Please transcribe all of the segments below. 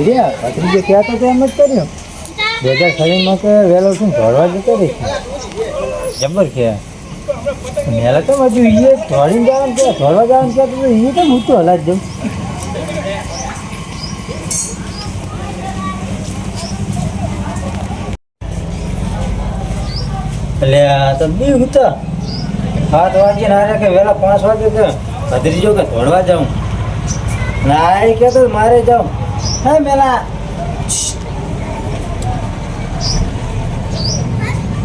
આ તો કહેતો તો એમ જ કર્યો. બે હજાર છવ્વીસમાં કે વહેલો શું ધોળવા જતો રહીશ જબર છે. મેલા તો બધું એ ધોળીને જવાનું કે ધોળવા જવાનું કે તો એ તો હું તો હલા જ એટલે તો બી હતા સાત વાગે ના કે વહેલા પાંચ વાગે કે ભત્રીજો કે ધોળવા જાઉં. ના એ કહેતો મારે જાઉં. હે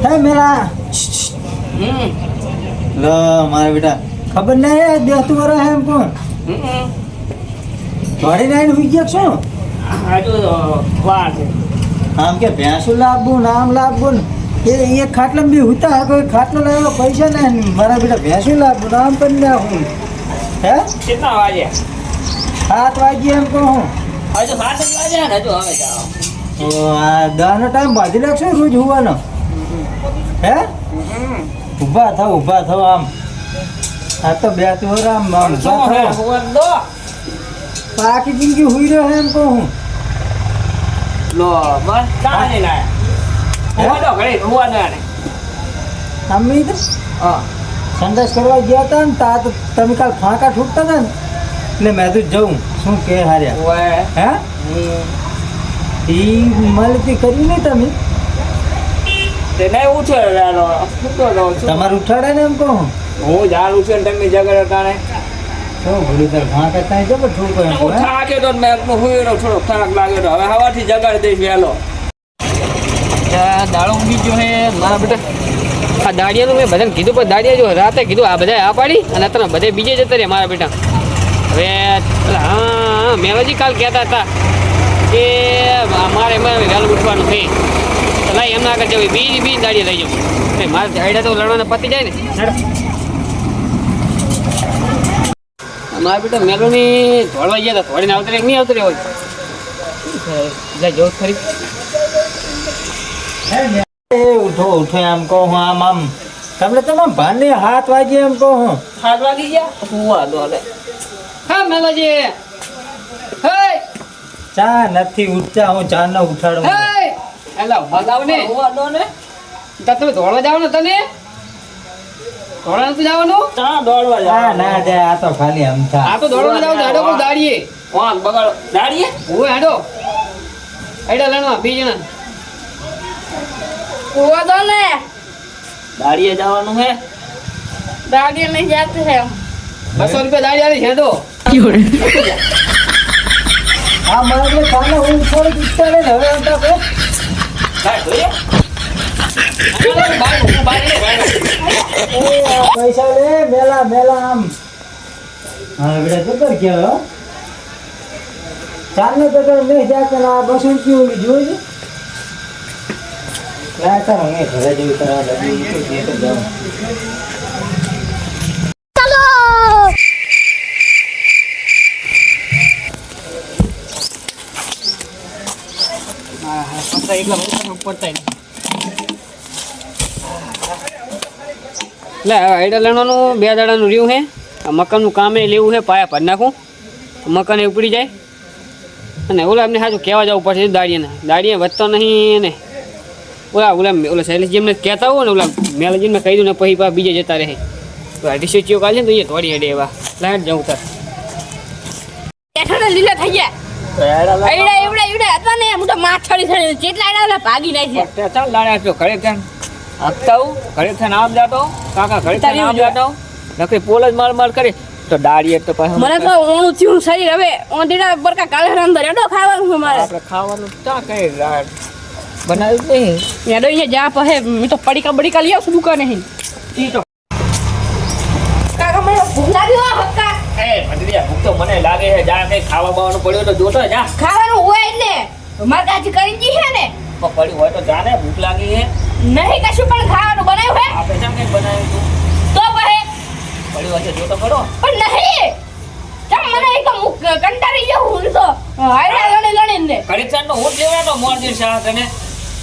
Hey, હે Hmm. લો મારા બેટા. ખબર નહીં હે દેખતું વરા હે એમ કોણ? ધોળી નાઈને હુઈ ગયા છો આમ કે ભેંસું લાવવું નામ લાવવું ને એ એ ખાટલા બી હુતા કોઈ ખાટલો લાવ્યો પૈસા ને મારા બેટા ભેંસું લાવવું નામ કરી નાખું હે? કેટલા વાગે સાત વાગ્યા એમ કહું ને હજુ હવે ટાઈમ બાંધી નાખશો રોજ હોવાનો હે? ઊભા થાવ ઊભા થાવ આમ. આ તો બે તું આમ આમ હે આખી જિંદગી હુઈ રહ્યો હે એમ કહું લો બસ ચાલે લાયા. અમે તો હા. સંદેશ કરવા ગયા હતા ને તા તો તમે કાલ ફાંકા ઠૂકતા હતા ને? એટલે મેં તો જઉં શું કે હાર્યા હે? ઈ મળતી કરી નહીં તમે? તે ઉઠ્યો રાલો સૂતો તમારે ઉઠાડે ને એમ કહું? હું જાણ ઉઠ્યો ને તમે જગર તાણે શું ભૂલું તાર ફાંકા ત્યાં જબર ઠૂકો હું થાકે તો મેં રહ્યો થોડો થાક લાગ્યો તો. હવે હવાથી જગાડ દઈશ વહેલો. દાડો ઊંઘી ગયો હે મારા બેટા. આ દાડિયાનું મેં બધાને કીધું પણ દાડિયા જો રાતે કીધું આ બધા આ પાડી અને અત્યારે બધે બીજે જતા રહ્યા મારા બેટા. હવે હા મેવાજી કાલ કહેતા હતા કે મારે એમાં વહેલું ઉઠવાનું છે. તો એમના આગળ જવું બીજ બીજ દાડી લઈ જવું. મારે આઈડા તો લડવાના પતી જાય ને. મારા બેટા મેલોની ધોળવા ગયા હતા. ધોળીને આવતરે નહીં આવતરે હોય? જાય જો ખરી. ઉઠો ઉઠો એમ કહો હું આમ આમ. તમને તમામ ભાને હાથ વાગે એમ કહું હું. સાત વાગી ગયા? હું વાંધો હવે હા મેલાજી હે. ચા નથી ઉઠતા હું ચા ન ઉઠાડું. હે. એલા બતાવ ને. ઓડો ને. તા તમે દોડવા જાવ ને તને? દોડવા નથી જવાનું? ચા જા ના આ તો આ તો દોડવા જાવ દાડો દાડીએ? કોણ બગાડો. દાડીએ? હું હેડો. એડા લેણો ને. દાડીએ જવાનું હે? દાડીએ નહીં જાતે બસો રૂપિયા દાડી આવી હેડો. એટલે કાલે હું થોડી ઉઠતા રહે ને હવે આમ તો કહે. કાંઈ જોઈએ? બાર ઊભું બાર લે, આ પૈસા લે મેલા મેલા આમ હા બેટા જબર કહેવાય હો ચાલને તમે મેં જાતે આ બસો રૂપિયા જોઈ છે ના ચાલો મેં ઘરે જેવું કરવા લાગ્યું તો જે તો જાઉં चलो હા, પતરા એકલા આઈડા લેવાનું બે દાડાનું રહ્યું છે મકાનનું મકાનનું કામે લેવું છે પાયા ભરી નાખું. મકાન એ ઉપડી જાય. અને ઓલા એમને સાચું કહેવા જવું પડશે દાડીને દાડીએ વધતો નહીં ને ઓલા ઓલા ઓલા શૈલેષજીને કહેતા હોય ને ઓલા મેલેજીને કહી દઉં ને પછી પા બીજે જતા રહે. તો અઢીસો ચીઓ કાઢે ને તો એ થોડી હેડે એવા. લાઈટ જવું તાર. લીલા થઈ ગયા એડા એવડા એવડા હતા ને હું છે કેટલા ઓલા ભાગી નાખી છે. ચાલ લાડે છો ઘરે ત્યાં હપ્તા ઘરે થઈને આમ જાતો? કાકા ઘરે થઈને આમ જાતો? નકરી પોલ જ માર માર કરે. તો દાડીએ તો પાછો મને તો ઓણું થયું શરીર. હવે ઓંધીડા બરકા કાલે અંદર એડો ખાવાનું છે મારે. આપણે ખાવાનું ચા કઈ રાડ? બનાવ્યું નહીં. એડો અહીંયા જા પહે મેં તો પડીકા બડીકા લઈ આવશું દુકાને હી. ઈ તો કાકા મને ભૂખ લાગી હો હક્કા. એ ભદ્રિયા ભૂખ તો મને લાગે છે. જા કઈ ખાવા બાવાનું પડ્યું તો જોતો જા. ખાવાનું હોય એટલે મારે કાજી કરી દી છે ને. તો પડ્યું હોય તો જાને ભૂખ લાગી છે નહીં કશું પણ ખાવાનું બનાવ્યું હે? આપણે કેમ કઈ બનાવ્યું તું? તો પહે પડી હશે જો તો કરો. પણ નહીં. તમ મને એક મુક કંટાળી ગયો હું તો. હારે લણી લણે ને ઘરે ચાર લેવડા તો લેવડાતો દે શાહ તને?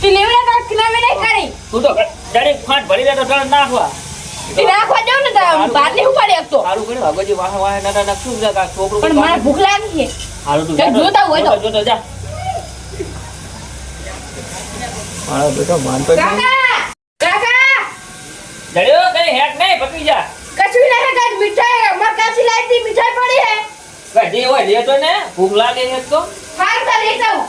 તી લેવડા તો કિના મે નહીં કરી તું તો જડી ફાટ ભરી દે તો તરત નાખવા. નાખવા જાવ ને તો નહીં ઉપાડી શકતો સારું કર્યું આગળ વાહ વાહ ના ના છોકરો પણ મને ભૂખ લાગી છે. હારું તું જોતા. હોય તો. જોતા જા. મારો બેટા માનતો કાકા! કાકા! જડ્યો કઈ હેક નહીં પકડી જા. કશું નહીં કાક મીઠાઈ અમાર કાચી લાવી હતી, મીઠાઈ પડી હે કઢી હોય લેતો ને ભૂખ લાગે છે તો. હાલ તો લઈ જાઉં.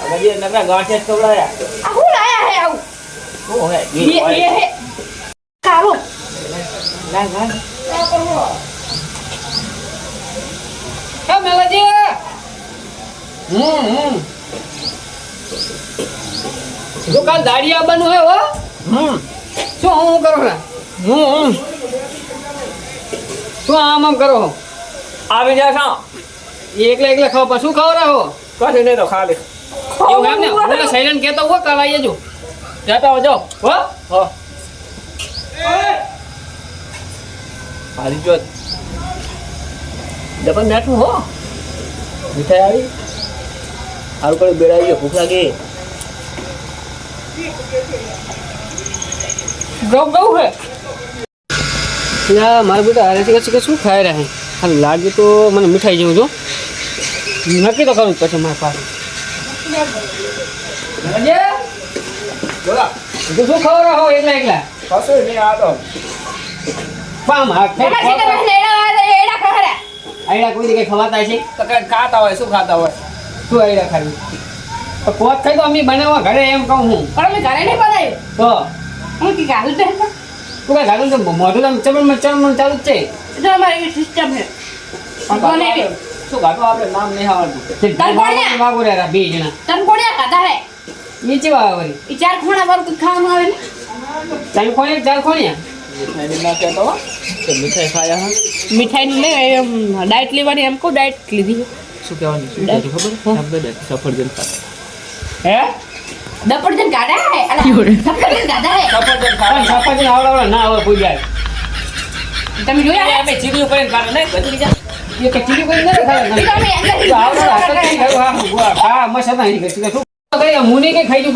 હવે જે નકરા ગાંઠે ખવડાયા. આ હું લાયા હે આવું? શું હે બે હે કારો ના ના હા મેલાજી. હમ હમ. જો કાલ દાડી આવવાનું હે હો. હમ. શું હું કરો ને હમ હમ શું આમ આમ કરો? આવી જા ખાવ એકલા એકલા ખાવ પછી શું ખવડાવો કશું નહીં તો ખાલી એવું એમ ને? હું સૈલન કહેતો હો કાલ આવી જજો જતા હોજો હો? હો. હારી જો ડબલ હો. મીઠાઈ આવી. સારું કરી બેડાવી ગયો. ભૂખ લાગી. ગૌ ગૌ હે. યા મારા બેટા હારે કે કે શું ખાઈ રહ્યા હા લાગે તો મને મીઠાઈ જેવું જો. નક્કી તો કરું જ પછી મારા પાસે. બોલા. તું શું ખવડાવો હો એકલા એકલા? કશું નહીં આ તો. પામ આયડા કોઈ કઈ ખવાતા છે તો કઈ ખાતા હોય શું ખાતા હોય? શું આયડા ખાવી તો પોત ખાઈ તો અમે બનાવવા ઘરે એમ કહું હું. પણ અમે ઘરે નહીં બનાવ્યું તો? હું કે ગાલું તો હતા. તું કઈ ગાડું તો મોઢું તો ચમણ ચમણ ચાલુ જ છે. તો અમારી એવી સિસ્ટમ છે? શું ગાતો આપણે નામ નહીં આવડતું. તે તાર કોણે? વાગો રહ્યા બે જણા. તન કોણિયા ખાધા હે? એ ચેવા આવે એ ચાર ખૂણા વાળું ખાવાનું આવે ને? ચાર ખોણ્યા ચાર ખોણ્યા મીઠાઈ ના કહેતો હો. તો મીઠાઈ ખાયા મીઠાઈ એમ ડાયટ લેવાની એમ કહું ડાયટ લીધી. શું કહેવાની? શું ખબર? સફરજન ખાતા. હે? દપડજન ગાડા હે? અલા સફરજન સફરજન ના આવે તમે જોયા અમે ચીડિયું કરીને ખાતા નહીં બધી જા ના ખાય ઈ તો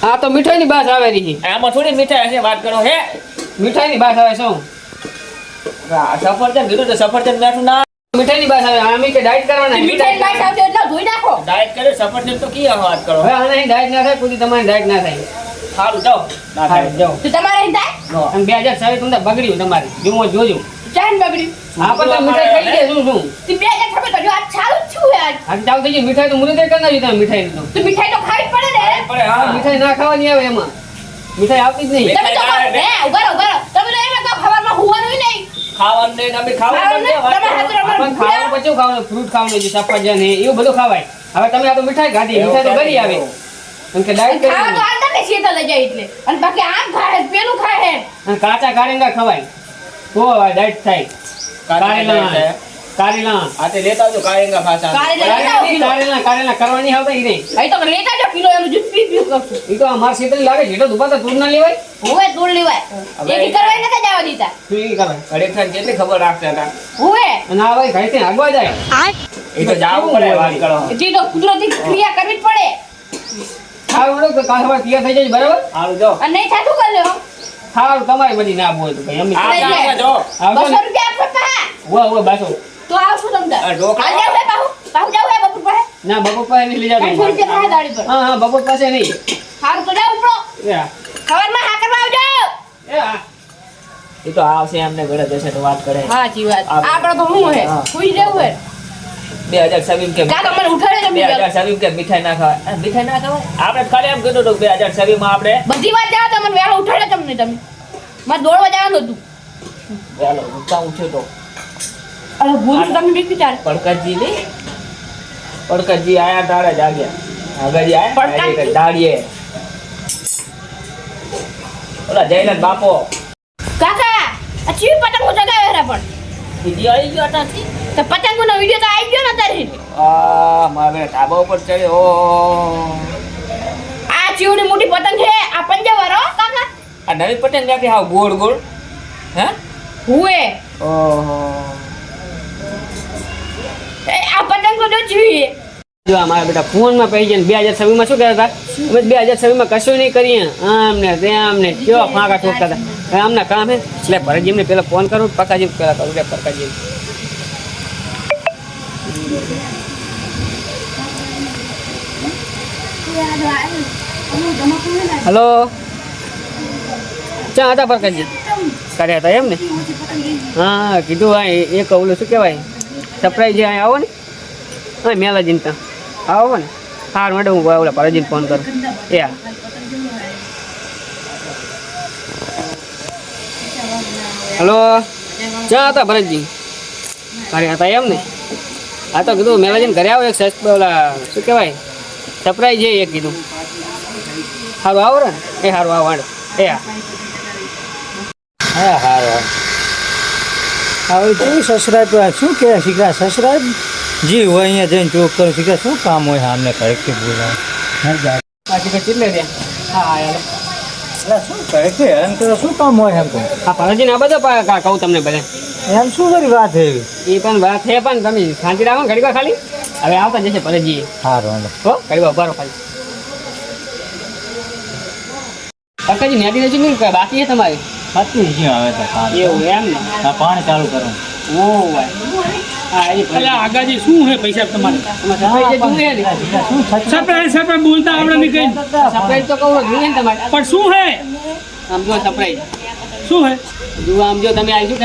ને. મીઠાઈ ની બાસ આવે રહી આમાં થોડી મીઠાઈ હશે વાત કરો હે? મીઠાઈ ની બાસ આવે શું? આ સફરજન કીધું તો સફરજન બેઠું ના મીઠાઈ ની બાસ આવે. અમે કે ડાયટ કરવાના મીઠાઈ ખાવ તો એટલા ધોઈ નાખો. ડાયટ કરે સફરજન તો કી વાત કરો? હવે આને ડાયટ ના થાય પૂરી દી તમારી ડાયટ ના થાય. સારું જાઓ. ના થાય. જાઓ. તો તમારે અહીં થાય? અને બે હજાર સાવી તમને બગડ્યું તમારી. જુઓ જોજો. ચાન બગડ્યું. હા પણ તમે મીઠાઈ ખાઈ ગયા શું શું? તી બે હજાર ખબર તો આ ચાલુ છું યાર હા ચાલ થઈ મીઠાઈ તો મુની કઈ કરી તમે મીઠાઈ તો. તો મીઠાઈ તો ખાવી પડે ને. પડે હા. મીઠાઈ ના ખાવાની આવે એમાં. મીઠાઈ આવતી જ નહીં. તમે તો ઊભા રહો ઊભા રહો. તમે તો એમાં તો ખબરમાં હુવાનું નહીં. ખાવાનું નહીં ખાવાનું પણ ખાવાનું પછી ખાવાનું? ફ્રૂટ ખાવાનું છે સફરજન એવું બધું ખવાય. હવે તમે આ તો મીઠાઈ ખાધી મીઠાઈ તો ઘરી આવે. કેમ કે ડાયટ ખાવા તો કરી આલતા ને લઈ જાય એટલે. અને બાકી આમ ખાય પેલું ખાય. કાચા કારેંગા ખવાય. તો ડાયટ થાય. કારેલા. કારેલા આ તે લેતા આવજો કારેલા લેતા કારેલા કારેલા કરવાની આવતા ઈ નહીં. અહીં તો લેતા જો કિલો એનું જૂઠ પી પી કરશું ઈ તો અમાર સીતલ લાગે જેટલો દુપાતા તું ના લેવાય. હુએ દૂર લેવાય. હવે એથી કરવા જવા દીધા. તું ઈ કરાય અડેખાને કેટલી ખબર રાખતા હતા. હુએ. અને ભાઈ ઘરે ત્યાં આગવા જાય એ તો જાવું પડે વાત કરો જે તો કુદરતી ક્રિયા કરવી જ પડે. ખાવ વળો તો તૈયાર થઈ જાય બરાબર? હાલ જો. અને નહીં થાતું કરી લેવો ખાવ તમારી બધી ના બોલ તો ભાઈ અમે આ લઈ જાય. કાકા જો આવજો. બસો ને રૂપિયા આપો બાસો. તો આવશું તમને આ ઢોકળા. હાલ જાવ હે બાહુ. બાહુ જાવ હે બપોર પાસે. ના બપોર પાસે નહીં લઈ જાવ ત્રણસો રૂપિયા થાય દાડી પર. હા હા બપોર પાસે નહીં. સારું તો જાવ ઉપરો. એ હા. ખબરમાં હા કરવા આવજો. એ એ તો આવશે એમને ઘરે જશે તો વાત કરે. સાચી વાત. આપણે તો હું હે? સુઈ જવું હે? બે હજાર છવ્વીસ કે કાકા મને ઉઠાડે બે હજાર છવ્વીસ કે મીઠાઈ ના ખાવાય. મીઠાઈ ના ખાવાય? આપણે ખાલી એમ કીધું હતું બે હજાર છવ્વીસ આપણે બધી વાત જાવ તમને વેળા ઉઠાડે તમને તમે. મારે દોડવા જવાનું હતું. વેલો ઊંચા ઉઠ્યો તો. અરે ભૂલ તમે બીકી ચાલે પડકતજી ની આયા તારે જાગ્યા આગળજી આયા પડકતજી? એટલે દાડીએ ઓલા જયનાથ બાપો. કાકા આ ચીવી પતંગો ચગાવે રે પણ. બીજી આવી ગયો ત્યાંથી તો પતંગોનો વિડિયો તો આવી ગયો ને તારે આ મારે ધાબા ઉપર ચડ્યો. ઓહો. આ ચીવડી મોટી પતંગ છે આ પંજાવાળો કાકા. આ નવી પતંગ ક્યાંથી હાવ ગોળ ગોળ? હે? હુએ. ઓહો. આ પતંગ તો જોઈએ. જો અમારા બેટા ફોનમાં પડી જાય બે હજાર છવ્વીસમાં શું કહેતા હતા? અમે બે હજાર છવ્વીસમાં કશું નહીં કરીએ. આમ ને તેમ ને કેવા ફાંકા ઠોકતા હતા. આમના કામ હે એટલે ભરતજીને પહેલાં ફોન કરું પકાજી પેલા કરું લે પકાજી હલો? ચા હતા પ્રકાશજી? કર્યા હતા એમ ને હા, કીધું હા એ- ઓલું શું કહેવાય? સરપ્રાઈઝ જે અહીં આવો ને. હા મેલાજીને ત્યાં આવો ને. હાર માટે હું ઓલા પરાજીને ફોન કરું. એ હા. હલો. ચા હતા ભરતજી? ઘરે હતા એમ ને. હા તો કીધું મેલાજીને ઘરે આવો એક સસ ઓલા, શું કહેવાય? સપ્રાઈઝ છે એક કીધું. સારું આવો ને. એ સારું આવો, હાડો. એ હા. હા સારું હવે જોઈ સસરાય પર શું કહે શીખા સસરાય જી હોય અહીંયા જઈને ચોક કરું શીખા શું કામ હોય? સામને ઘરેથી બોલાવે. હા કઈ ચીટલે રહ્યા? હા એટલે શું કરો શું કામ હોય એમ કહું હા આ બધો પા- કા- કહું તમને બધા એમ શું કરી વાત એવી એ પણ વાત છે પણ તમે શાંતિ રાખો ને ઘડીક ખાલી. હવે આવતા જશે હાલો. હો ઘડીક વાર ઊભા રહો ખાલી. પક્કાજી નેટી નથી બાકી છે તમારે? સાચું છે હવે તો એવું એમ ને? હા પાણી ચાલુ કરો. ઓ હા આગાજી શું છે પૈસા તમારે? સરપ્રાઈઝ સરપ્રાઈઝ બોલતા આવડે નહીં કઈ. સરપ્રાઈઝ તો કહું જોઈએ ને તમારે. પણ શું હે આમ જો સરપ્રાઈઝ શું હે જો આમ જો તમે આવી શું.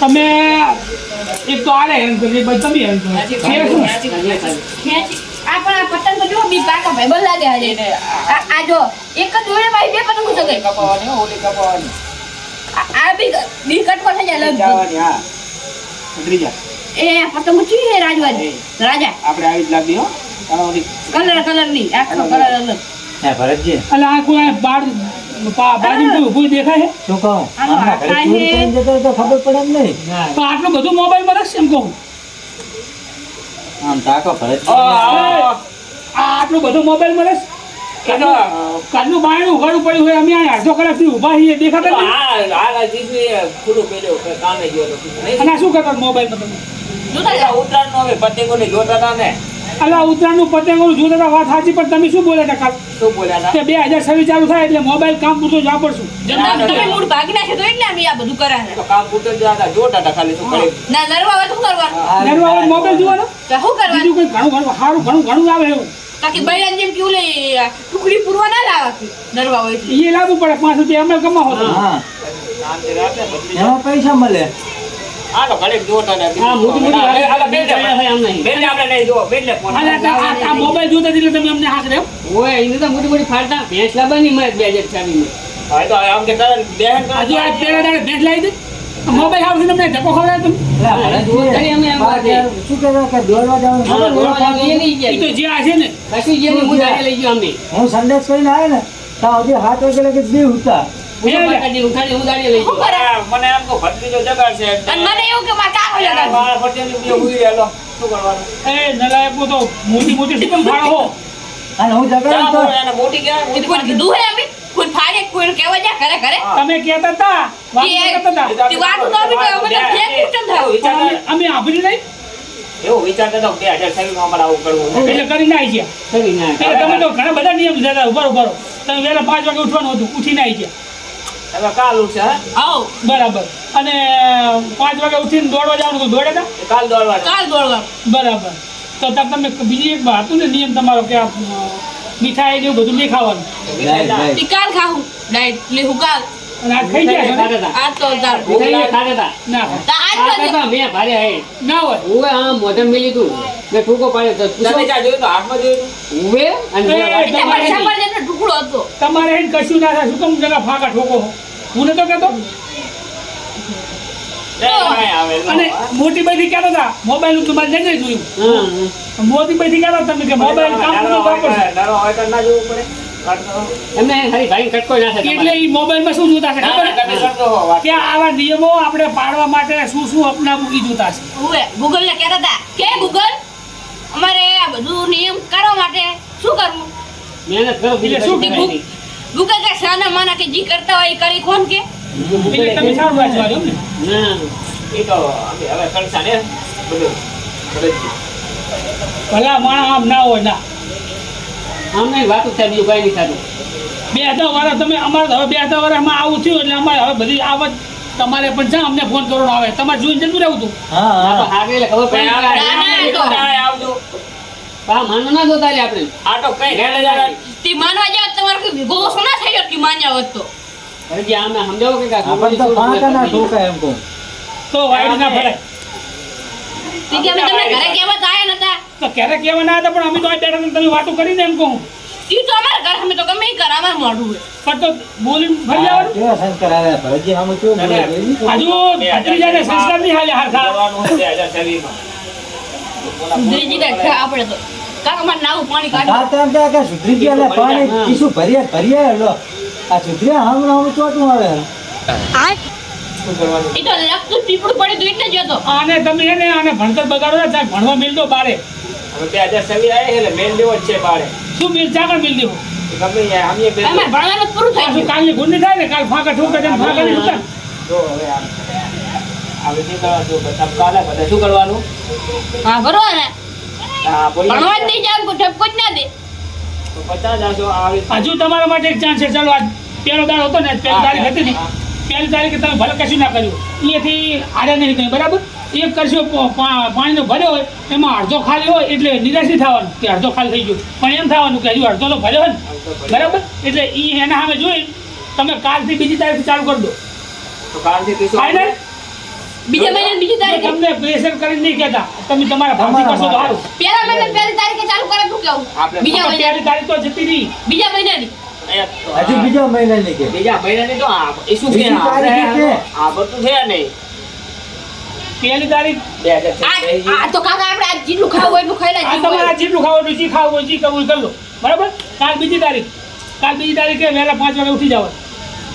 તમે એક તો તમે શું? આ પણ આ પતંગ જો બી પાકા ભાઈ બલ લાગે આજે. આ આ જો એક જ દોરે ભાઈ બે પતંગ ઉછળે આ આ બી બી કટકો થઈ જાય લગભગ. એ આ પતંગ ઉછી હે રાજવાજ? રાજા. આપણે આવી જ લાગી હો. કલર કલરની આખો કલર. અલગ. હે ભરતજી. અલ આ કોઈ આ બાર બાજુ કોઈ દેખાય છે શું કહું? હાલો, આમના ઘરે આ ચોરી છે. કરીને જતો તો ખબર પડે તો આટલું બધું મોબાઈલમાં રસ એમ કહું. આમ તાકો આ આટલું બધું મોબાઈલ મળે કાલનું બાયણું ઉઘાડું પડ્યું હોય અમે અહીંયા અડધો કલાકથી ઊભા છીએ દેખાતા નથી? અને આ શું કરતા મોબાઈલમાં તમે? જોતા જાઓ અલા ઉત્તરાયણનું પતંગોનું જોતા હતા વાત સાચી પણ તમે શું બોલ્યા હતા કાલ? કે બે હજાર છવ્વીસ ચાલુ થાય એટલે મોબાઈલ કામ પૂરતો જવા વાપરશું તમે તમે મૂળ ભાગી નાખે તો એટલે અમે આ બધું કરાવે. ના નરવા હોય તો શું કરવાનું? નરવા હોય મોબાઈલ જોવાનો? તો શું કરવાનું? બીજું કોઈ ઘણું ઘણું સારું ઘણું ઘણું આવે એવું. તાકી બૈરાન જેમ કેવું લે ટુકડી પૂરવા ના લાવા નરવા હોય એ લાવવું પડે પાંચ રૂપિયા અમે કમાવો તો હા મોટી મોટી નહીં. આ મોબાઈલ જોતા એટલે તમે અમને હાથ રહ્યો ઓય એને તો મોટી મોટી ફાડતા ભેંસ લાવવાની મળે બે હજાર છવ્વીસમાં હજુ આ પેલા દાડે ભેંસ લાવી દે. મોબાઈલ આવશે તમને ધક્કો ખવડાવે તમે એટલે કરી અમે એમ વાત છે. ભરતજી શું કહેતા કે દોડવા જવાનું હા, ખબર? દોડવા જવાનું એ નહીં એ તો જે આ છે ને. કશું જે લઈ ગયો અમે. હું સંદેશ કરીને આવ્યો ને તો હજી હાથ વાગે લગી બે હતા હું તો કાકાજીને ઉઠાડી હું દાડી લઈ શું ગયો કરે? અને મને એવું કે મારે કાકો લગાડવું એ નલાયકો તો મોટી મોટી શું ફાળો અને હું. જગાડું તો. એ તો કોઈ કીધું હે અમે? કોઈ ફાડે કોઈ કહેવા જા ઘરે ઘરે? તમે કહેતા હતા વાત કરતા હતા. તે વાતું અમે અમે આભરી નહીં એટલે કરીને આવી ગયા. કરી નાખ. તમે તો ઘણા બધા નિયમ ઉભર ઊભા ઊભા તમે વેલા પાંચ વાગે ઉઠવાનું હતું ઉઠીને આવી ગયા. આવો બરાબર. અને પાંચ વાગે ઉઠીને દોડવા જવાનું દોડે હતા કાલ દોડવા બરાબર. તો તાર તમે બીજી એક વાત હતું ને નિયમ તમારો કે મીઠાઈ જેવું બધું નહીં ખાવાનું. કાલ ખાવું. ડાયટ લે હું કાલ. અને આ ખાઈ ગયા છો ને? ના. ના હોય. હું આમ મોઢામાં મેલી તું. મેં ટૂંકો પાડ્યો તો તમે ઉવે જોયું તો હાથમાં જોયું ઉવે? અને. ટુકડો હતો. તમારે એને કશું ના થાય. શું તમે જરા ફાકા ઠોકો? હું તો કહેતો અને મોટી બધી કહેતા હતા મોબાઈલનું તમારે જઈને જોયું? હા, મોટી બધી કહેતા તમે કે મોબાઈલ કામ જોવું પડે. એમને ખાલી ભાઈને કટકો ના થાય એટલે. એ મોબાઈલમાં શું જોતા છે ખબર? કે આવા નિયમો આપણે પાડવા માટે શું શું અપનાવું એ જોતા છે ગૂગલ ને કહેતા હતા. કે ગૂગલ? અમારે આ બધું નિયમ કરવા માટે શું કરવું? મહેનત કરો બીજું એટલે શું કીધું? કે સાના માના કે જી કરતા હોય એ કરી કોણ કે? એટલે તમે સારું વાંચવા ને? ના એ તો હવે ને બધું. ભલા માણસ આમ ના હોય ના. આમ નહીં વાતું થાય બીજું કઈ નહીં થતું. બે હજાર વર્ષ તમે અમારે હવે બે હજાર વર્ષમાં આવું થયું એટલે અમારે હવે બધી આવત તમારે પણ જા અમને ફોન કરવાનો આવે. તમારે જોઈને જતું રહેવું તું. હા આ તો હા હાગે એટલે ખબર પડે. પણ કે આ આ ના, ના, તો. આ આવજો. પા માનો ના જોતા લે આપણે. આ તો કઈ ઘેર જરા તે માનવા જાવ તમારે કોઈ વિગો સોના થઈ ગયો કે માન્યા હોત તો. હવે જે આમને સમજાવો કે કાં આપણને તો પાંચ ના ઠોકા એમ કહું. તો વાઈડ ના ભરાય તે અમે તમને ઘરે નતા? તો કહેવા ના હતા પણ અમે તો બેઠા તમે વાતો કરીને એમ કહું. ઈ તો અમારા ઘર અમે તો ગમે કર અમાર મોઢું પણ કેવા સંસ્કાર કેવું બોલે? હજુ ભત્રીજાને સંસ્કાર હાલે આપણે પાણી કાઢી આ તો કે સુધરી પાણી લો. આ ચોટું આવે ઈ તો લખતું એટલે આને તમે એને આને ભણતર બગાડો ને ચાલ ભણવા મિલતો બારે. હવે બે હજાર સવી આવે એટલે મેન દેવો જ છે બારે. શું મિલ ચાકર મિલ દેવું. ગમે પૂરું ગુંડી થાય ને કાલ ફાંકા ઠોકે છે ને ફાંકા જો હવે આમ હવે શું કરવાનું બધા કાલે બધા શું કરવાનું? હા બરોબર ને આ બોલી ભણવા જ નહીં જાવ કોઈ ઠપકો જ ના દે. તો પચાસ હજુ તમારા માટે એક ચાન્સ છે. ચાલો આજ પહેલો દાળ હતો ને પહેલી તારીખ હતી ને. પહેલી તારીખે તમે ભલે કશું ના કર્યું. અહીંયાથી આડે નહીં કર્યું બરાબર? એક કરશો પાણીનો ભર્યો હોય એમાં અડધો ખાલી હોય એટલે નિરાશી થવાનું કે અડધો ખાલી થઈ ગયો. પણ એમ થવાનું કે હજુ અડધો તો ભર્યો હોય ને. બરાબર? એટલે એ એના સામે જોઈ તમે કાલથી બીજી તારીખ ચાલુ કરી દો. ફાઈનલ બીજા મહિને બીજી તારીખ? તમને પ્રેશર કરી નહીં કહેતા તમે તમારા ભાવ કરશો તો સારું. પહેલા મહિને પહેલી તારીખે ચાલુ કરે શું કેવું? બીજા મહિને પહેલી તારીખ તો જતી રહી બીજા મહિનાની. હજુ બીજો મહિના ની કે? બીજા મહિનાની તો આ શું કે. આ બધું છે નહીં. પહેલી તારીખ? આ તો કાકા આપણે આ જેટલું ખાવું હોય એટલું ખાઈ લેજો. તમારે જેટલું ખાવું હોય જે ખાવું હોય જે કબૂલ કરી લો. બરાબર? કાલ બીજી તારીખ. કાલ બીજી તારીખે વહેલા પાંચ વાગે ઉઠી જાવ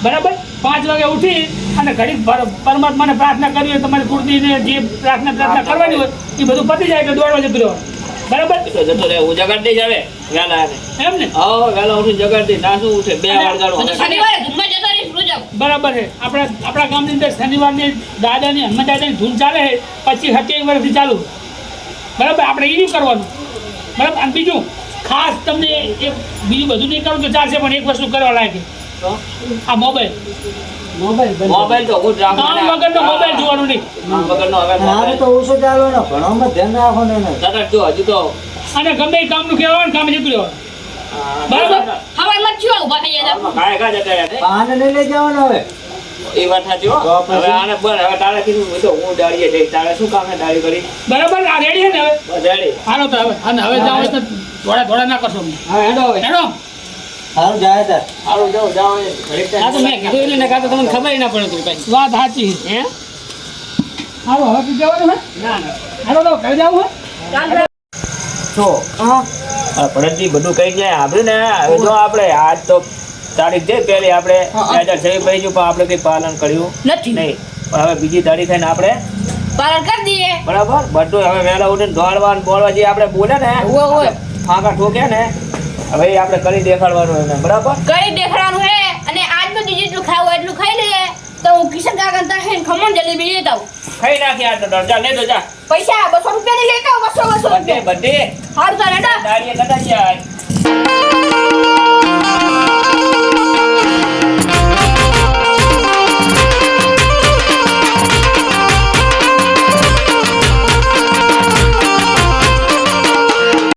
બરાબર? પાંચ વાગે ઉઠી અને ઘડીક પરમાત્માને પ્રાર્થના કરવી હોય તમારી કુર્તીને જે પ્રાર્થના પ્રાર્થના કરવાની હોય એ બધું પતી જાય એટલે દોઢ વાગે રહેવાનું બરાબર? જતો રહે હું જગાડી દઈશ હવે વહેલા એમ ને? હા વહેલા ઉઠી જગાડી ના શું ઉઠે બે વાર શનિવારે ધૂમમાં જતો બરાબર છે. આપણા આપણા ગામની અંદર શનિવારની દાદાની હનુમાન દાદાની ધૂન ચાલે છે પછી સત્યાવીસ વર્ષથી ચાલુ. બરાબર? આપણે એ નહીં કરવાનું. બરાબર? અને બીજું ખાસ તમને એક બીજું બધું નહીં કરવું તો ચાલશે પણ એક વસ્તુ કરવા લાગે આ મોબાઈલ. મોબાઈલ મોબાઈલ તો હું જ કામ મોબાઈલ જોવાનું નહીં. કામ વગરનો હવે હારે મોબાઈલ. તો ઓછો ને ભણવામાં ધ્યાન રાખો ને તરત જો હજુ તો અને ગમે એ કામનું કહેવાનું કામે જતું રહેવાનું. આ, હવે મત ચિયો ઊભા થઈ જતા. આને લઈ લઈ જવાનો હવે. એ વાત સાચી હો. હવે આને હવે તારે કીધું હું તો હું જઈશ. તારે શું કામ છે દાડી કરી? બરાબર? આ રેડી છે ને હવે? રેડી હાલો તો હવે. અને હવે જાઓ તો થોડા થોડા ના કરશો હવે હેડો હવે. હેડો. સારું જાય તાર સારું જાઓ જાઓ આ તો મેં કીધું એટલે કાં તો તમને ખબર ના પડે તું કઈ. વાત સાચી હે? હાલો હવે તું જવાનું હે? ના ના. હાલો તો ઘરે જવું હે? છો હા. ભરતજી બધું કઈ જાય આપણે ને? હવે જો આપણે આજ તો તારીખ છે પહેલી આપણે હજાર છવ્વીસ પડી પણ આપણે કઈ પાલન કર્યું નથી. નહીં. પણ હવે બીજી તારીખ થઈને આપણે? પાલન કરી દઈએ. બરાબર? બધું હવે વહેલા ઉઠીને દોડવા બોલવા જે આપણે બોલે ને. ફાંકા ઠોકે ને હવે આપણે કરી દેખાડવાનું એને બરાબર? કરી દેખાડવાનું હે અને આજ જે જેટલું ખાવું એટલું ખાઈ લઈએ. તો હું કિશન કાકા ને ખમણ જલેબી લેતા આવું. ખાઈ નાખી આ તો. જા લે જા. પૈસા બસો રૂપિયાની લેતા આવું બસો બસો બધે બધે. ચાલ હેડો. દાડીએ કદાચ